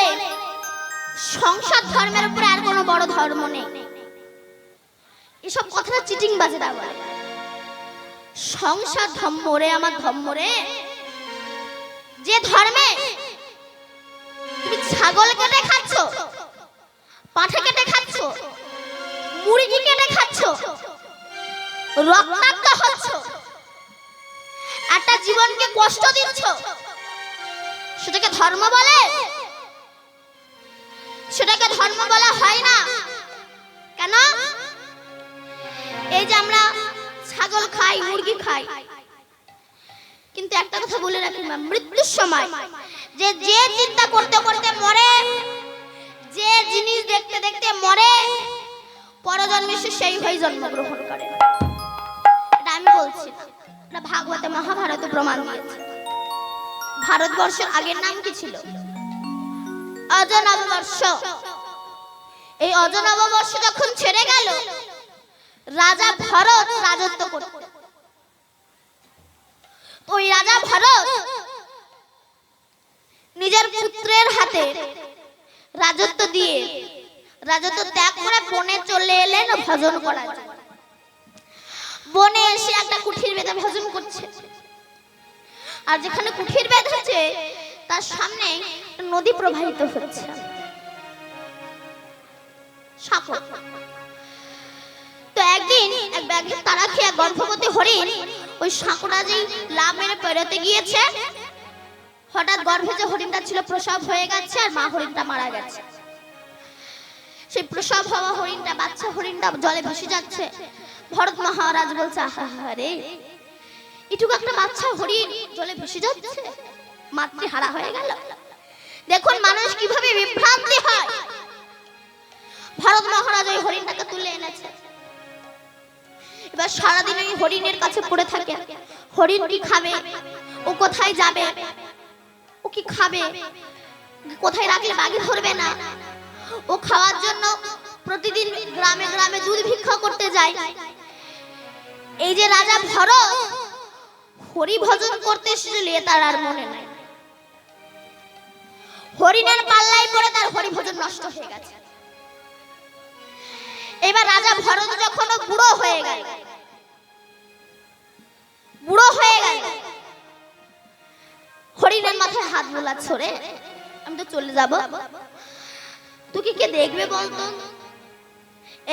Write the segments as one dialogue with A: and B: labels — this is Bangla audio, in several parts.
A: বলে সংসার ধর্মের উপরে আর কোনো বড় ধর্ম নেই এসব কথাটা চিটিং বাজে তা সংসার ধর্ম রে আমার ধর্ম রে যে ধর্মে তুমি ছাগল কেটে খাচ্ছ পাঠে কেটে খাচ্ছ মুরগি কেটে খাচ্ছ রক্তাক্ত হচ্ছ একটা জীবনকে কষ্ট দিচ্ছ সেটাকে ধর্ম বলে সেটাকে ধর্ম বলা হয় না কেন এই যে আমরা ছাগল খাই মুরগি খাই কিন্তু একটা কথা বলে রাখি ম্যাম মৃত্যুর সময় যে যে চিন্তা করতে করতে মরে যে জিনিস দেখতে দেখতে মরে পরজন্মে সে সেই হয়ে জন্মগ্রহণ করে এটা আমি বলছি না ভাগবতে মহাভারতে প্রমাণ দিয়েছে ভারতবর্ষের আগের নাম কি ছিল অজনববর্ষ এই অজনববর্ষ যখন ছেড়ে গেল রাজা ভরত রাজত্ব করত ওই রাজা ভরত নিজের পুত্রের হাতে রাজত্ব দিয়ে রাজত্ব ত্যাগ করে বনে চলে এলেন ভজন করার বনে এসে একটা কুঠির বেঁধে ভজন করছে আর যেখানে কুঠির বেঁধেছে তার সামনে নদী প্রবাহিত হচ্ছে তো একদিন এক ব্যাগে তারা খেয়ে গর্ভবতী হরিণ ওই সাঁকুড়া যেই লাভ মেরে পেরোতে গিয়েছে হঠাৎ গর্ভে যে হরিণটা ছিল প্রসব হয়ে গেছে আর মা হরিণটা মারা গেছে সেই প্রসব হওয়া হরিণটা বাচ্চা হরিণটা জলে ভেসে যাচ্ছে ভরত মহারাজ বলছে আহা রে এটুকু একটা বাচ্চা হরিণ জলে ভেসে যাচ্ছে মাতৃহারা হয়ে গেল দেখুন মানুষ কিভাবে বিভ্রান্তি হয় ভারত মহারাজ ওই হরিণটাকে তুলে এনেছে এবার সারাদিন ওই হরিণের কাছে পড়ে থাকে হরিণ কি খাবে ও কোথায় যাবে ও কি খাবে কোথায় রাখলে বাঘে ধরবে না ও খাওয়ার জন্য প্রতিদিন গ্রামে গ্রামে দুধ ভিক্ষা করতে যায় এই যে রাজা ভরত হরি ভজন করতে এসেছিল তার আর মনে নাই হরিণের পাল্লায় পড়ে তার হরি ভোজন নষ্ট হয়ে গেছে এবার রাজা ভরত যখন বুড়ো হয়ে গেল বুড়ো হয়ে গেল হরিণের মাথায় হাত বোলা ছড়ে আমি তো চলে যাব তুই কি কে দেখবে বলতো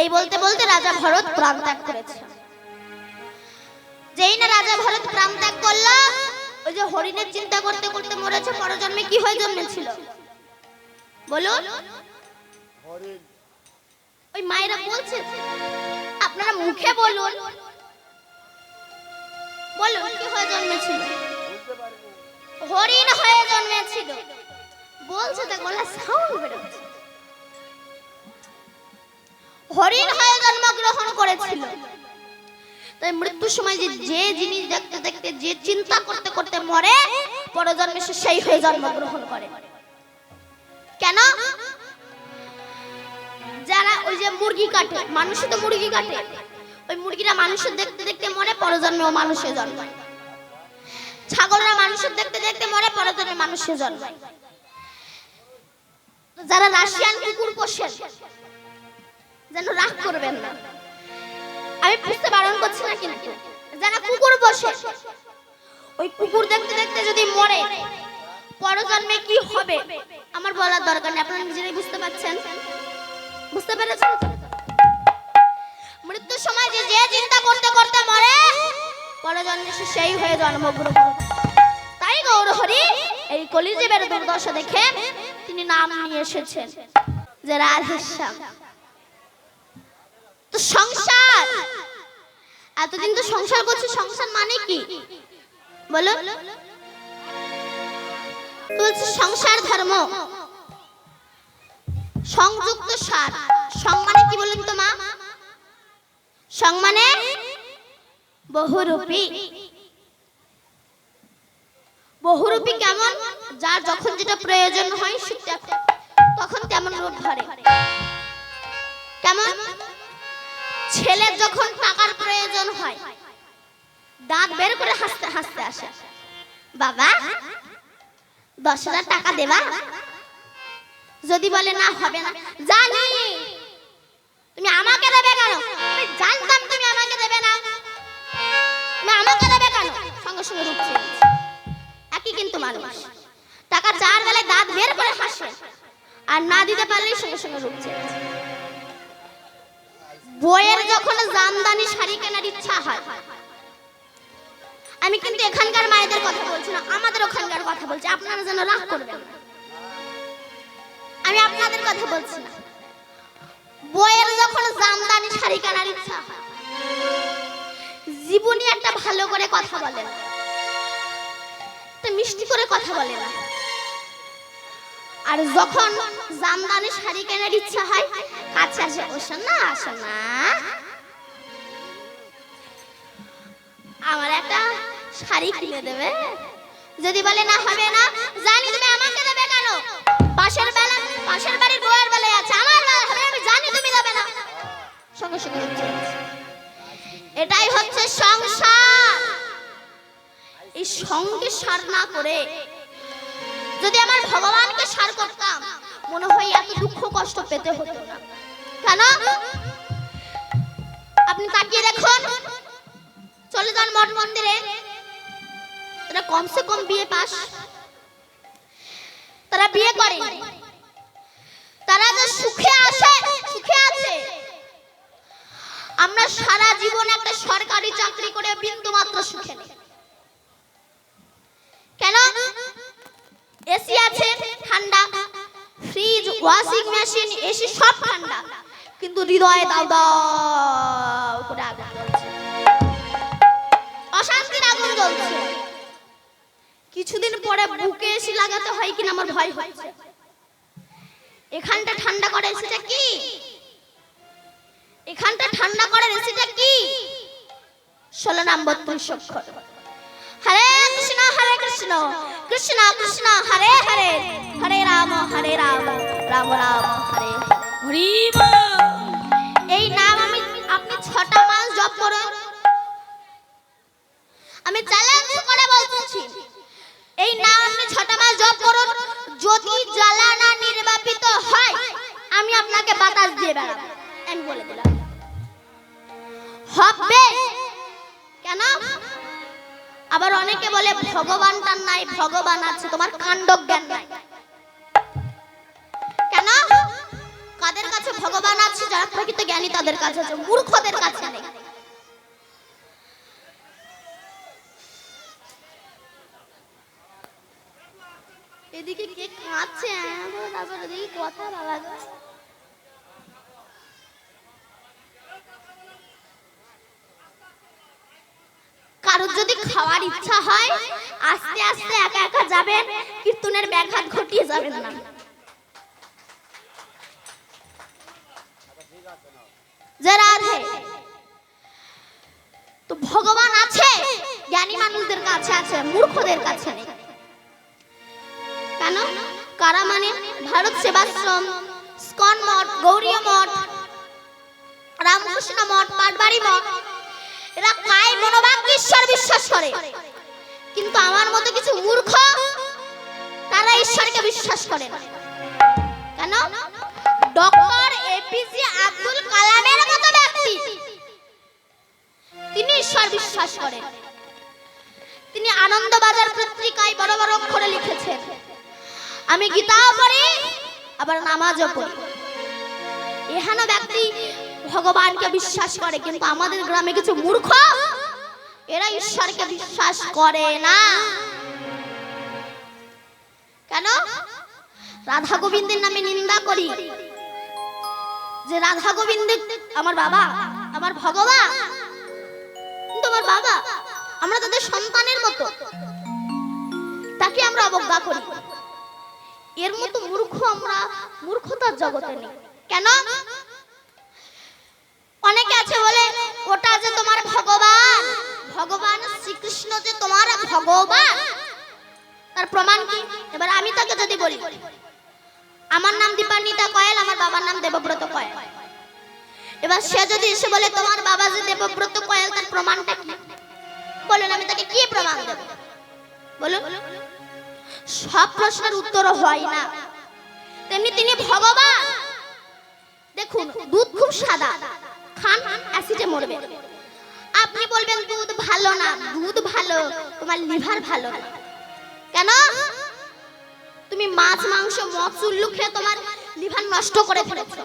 A: এই বলতে বলতে রাজা ভরত প্রাণ ত্যাগ করেছে যেই না রাজা ভরত প্রাণ ত্যাগ করলো ওই যে হরিণের চিন্তা করতে করতে মরেছে পরজন্মে কি হয়ে জন্মেছিল বলুন ওই মায়েরা বলছে আপনারা মুখে বলুন বলুন কি হয়ে জন্মেছিল হরিণ হয়ে জন্মেছিল বলছে তা গলা সাউন্ড বেরোচ্ছে হরিণ হয়ে জন্মগ্রহণ করেছিল তাই মৃত্যুর সময় যে যে জিনিস দেখতে দেখতে যে চিন্তা করতে করতে মরে পরজন্মে সে সেই হয়ে জন্মগ্রহণ করে কেন যারা ওই যে মুরগি কাটে মানুষ তো মুরগি কাটে ওই মুরগিরা মানুষের দেখতে দেখতে মরে পরজন্ম মানুষের জন্মায় ছাগলরা মানুষের দেখতে দেখতে মরে পরজন্মে মানুষের জন্মায় যারা রাশিয়ান কুকুর পোষেন যেন রাগ করবেন না আমি বুঝতে বারণ করছি না কিন্তু যারা কুকুর পোষে ওই কুকুর দেখতে দেখতে যদি মরে পরজন্মে কি হবে আমার বলার দরকার নেই আপনারা নিজেরাই বুঝতে পারছেন বুঝতে পেরেছেন মৃত্যুর সময় যে যে চিন্তা করতে করতে মরে পরজন্মে সে সেই হয়ে জন্মগ্রহণ তাই গৌরহরি এই কলিজেবের দুর্দশা দেখে তিনি নাম নিয়ে এসেছেন যে রাধেশ্যাম তো সংসার এতদিন তো সংসার করছে সংসার মানে কি বলো বলছে সংসার ধর্ম সংযুক্ত সার সম্মানে কি বলুন তো মা সম্মানে বহুরূপী বহুরূপী কেমন যার যখন যেটা প্রয়োজন হয় সেটা তখন তেমন রূপ ধরে কেমন ছেলের যখন টাকার প্রয়োজন হয় দাঁত বের করে হাসতে হাসতে আসে বাবা দশ হাজার টাকা দেবা যদি বলে না হবে না জানি তুমি আমাকে দেবে কেন জানতাম তুমি আমাকে দেবে না তুমি আমাকে দেবে কেন সঙ্গে সঙ্গে রুখছে একই কিন্তু মানুষ টাকা চার বেলায় দাঁত বের করে হাসে আর না দিতে পারলেই সঙ্গে সঙ্গে রুখছে বইয়ের যখন জামদানি শাড়ি কেনার ইচ্ছা হয় আমি কিন্তু এখানকার মায়েদের কথা বলছি না আমাদের ওখানকার কথা বলছি আপনারা যেন রাগ করবেন আমি আপনাদের কথা বলছি না বইয়ের যখন জামদানি শাড়ি কেনার ইচ্ছা হয় জীবনী একটা ভালো করে কথা বলে না মিষ্টি করে কথা বলে না আর যখন জামদানি শাড়ি কেনার ইচ্ছা হয় কাছে আসে ওসো না আসো না আমার একটা শাড়ি কিনে দেবে যদি বলে না হবে না জানি তুমি আমাকে দেবে কেন পাশের বেলা পাশের বাড়ির বউয়ের বেলায় আছে আমার বেলা হবে আমি জানি তুমি দেবে না সঙ্গে সঙ্গে হচ্ছে এটাই হচ্ছে সংসার এই সঙ্গে সার না করে যদি আমার ভগবানকে সার করতাম মনে হয় এত দুঃখ কষ্ট পেতে হতো না কেন আপনি তাকিয়ে দেখুন চলে যান মঠ মন্দিরে তারা কমসে কম বিয়ে পাস তারা বিয়ে করে তারা যে সুখে আসে সুখে আছে আমরা সারা জীবন একটা সরকারি চাকরি করে বিন্দু মাত্র সুখে নেই কেন এসি আছে ঠান্ডা ফ্রিজ ওয়াশিং মেশিন এসি সব ঠান্ডা কিন্তু হৃদয়ে দাও দাও করে আগুন জ্বলছে অশান্তির আগুন জ্বলছে কিছুদিন পরে বুকে এসে লাগাতে হয় কিনা আমার ভয় হয় এখানটা ঠান্ডা করে এসেছে কি এখানটা ঠান্ডা করে এসিটা কি ষোলো নম্বর ত্রিশক্ষর হরে কৃষ্ণ হরে কৃষ্ণ কৃষ্ণ কৃষ্ণ হরে হরে হরে রাম হরে রাম রাম রাম হরে হরি এই নাম আমি আপনি ছটা মাস জপ করুন আমি চ্যালেঞ্জ করে বলতেছি এই নাম ছটা মাস জপ করুন যদি জ্বালানা নির্বাপিত হয় আমি আপনাকে বাতাস দিয়ে বেড়াবো আমি বলে দিলাম হবে কেন আবার অনেকে বলে ভগবান তার নাই ভগবান আছে তোমার কাণ্ড জ্ঞান নাই কেন কাদের কাছে ভগবান আছে যারা প্রকৃত জ্ঞানী তাদের কাছে আছে মূর্খদের কাছে নেই এদিকে কে কাঁদছে হ্যাঁ, তারপর ওদিকে কথা বাবা কারোর যদি খাওয়ার ইচ্ছা হয় আস্তে আস্তে একা একা যাবেন কীর্তনের ব্যাঘাত ঘটিয়ে যাবেন না তো ভগবান আছে জ্ঞানী মানুষদের কাছে আছে মূর্খদের কাছে নেই কেন কারা মানে ভারত সেবাশ্রম স্কন মঠ গৌরীয় মঠ রামকৃষ্ণ মঠ পাটবাড়ি মঠ এরা কায় ঈশ্বর বিশ্বাস করে কিন্তু আমার মতো কিছু মূর্খ তারা ঈশ্বরকে বিশ্বাস করে না কেন ডক্টর এপিজে আব্দুল কালামের মতো ব্যক্তি তিনি ঈশ্বর বিশ্বাস করেন তিনি আনন্দবাজার পত্রিকায় বড় বড় অক্ষরে লিখেছেন আমি গীতাও পড়ি আবার নামাজও পড়ি এখানে ব্যক্তি ভগবানকে বিশ্বাস করে কিন্তু আমাদের গ্রামে কিছু মূর্খ এরা ঈশ্বরকে বিশ্বাস করে না কেন রাধা গোবিন্দের নামে নিন্দা করি যে রাধা গোবিন্দ আমার বাবা আমার ভগবান তোমার বাবা আমরা তাদের সন্তানের মতো তাকে আমরা অবজ্ঞা করি এর মতো মূর্খ আমরা মূর্খতার জগতে নেই কেন অনেকে আছে বলে ওটা যে তোমার ভগবান ভগবান শ্রীকৃষ্ণ যে তোমার ভগবান তার প্রমাণ কি এবার আমি তাকে যদি বলি আমার নাম দীপান্বিতা কয়েল আমার বাবার নাম দেবব্রত কয়েল এবার সে যদি এসে বলে তোমার বাবা যে দেবব্রত কয়েল তার প্রমাণটা কি বলুন আমি তাকে কি প্রমাণ দেব বলুন সব প্রশ্নের উত্তর হয় না তেমনি তিনি ভগবান দেখুন দুধ খুব সাদা খান অ্যাসিডে মরবে আপনি বলবেন দুধ ভালো না দুধ ভালো তোমার লিভার ভালো না কেন তুমি মাছ মাংস মদ চুল্লু খেয়ে তোমার লিভার নষ্ট করে ফেলেছো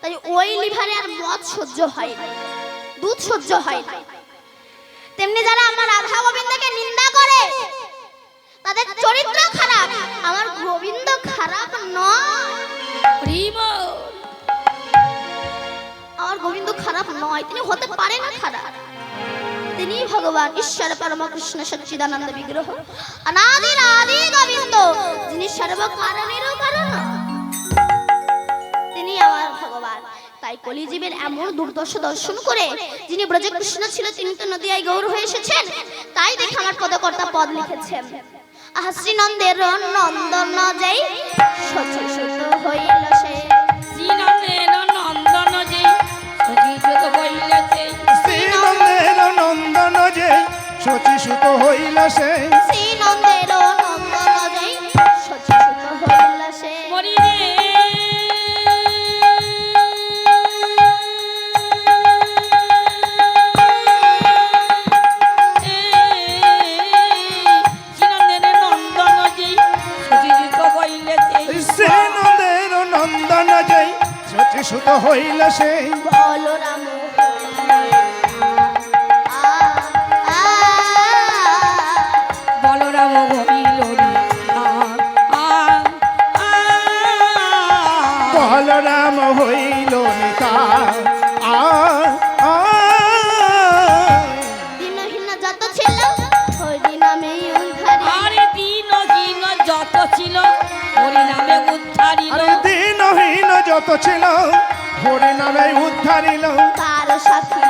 A: তাই ওই লিভারে আর মদ সহ্য হয় দুধ সহ্য হয় তেমনি যারা আমার আধা গোবিন্দকে নিন্দা করে তাদের চরিত্র খারাপ আমার গোবিন্দ খারাপ নয় আমার গোবিন্দ খারাপ নয় তিনি হতে পারে না খারাপ তিনি ভগবান ঈশ্বর পরমকৃষ্ণ সচ্চিদানন্দ বিগ্রহ অনাদি আদি গোবিন্দ যিনি সর্বকারণেরও কারণ তিনি আমার ভগবান তাই কলিজীবের এমন দুর্দশা দর্শন করে যিনি ব্রজকৃষ্ণ ছিল তিনি তো নদিয়ায় গৌর হয়ে এসেছেন তাই দেখে আমার পদকর্তা পদ লিখেছেন হাসি নন্দের নন্দন যেই সচি সুত হইল সে শ্রীনন্দের নন্দন যেই সচি সুত হইল সে শ্রীনন্দের নন্দন
B: হইল সেই achar que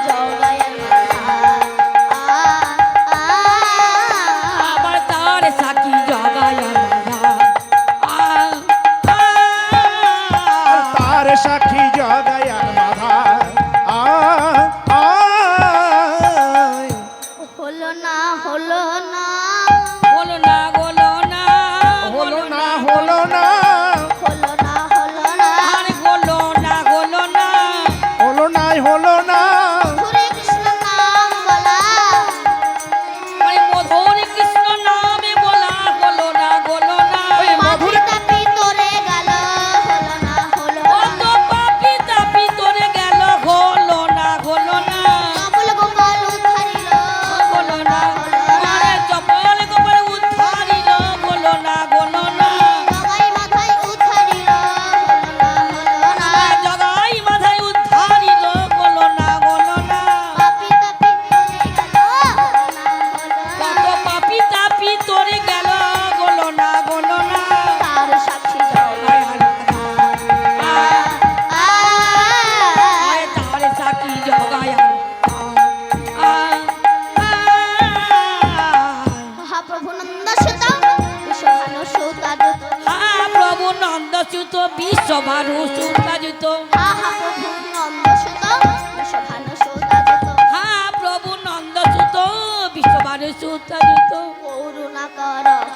B: চ্যুত বিশ্বভার সুতাযুত
A: আহা প্রভু নন্দসুত বিশ্বভার সুতাযুত
B: হা প্রভু নন্দসুত বিশ্বভার সুতাযুত
A: করুণা কর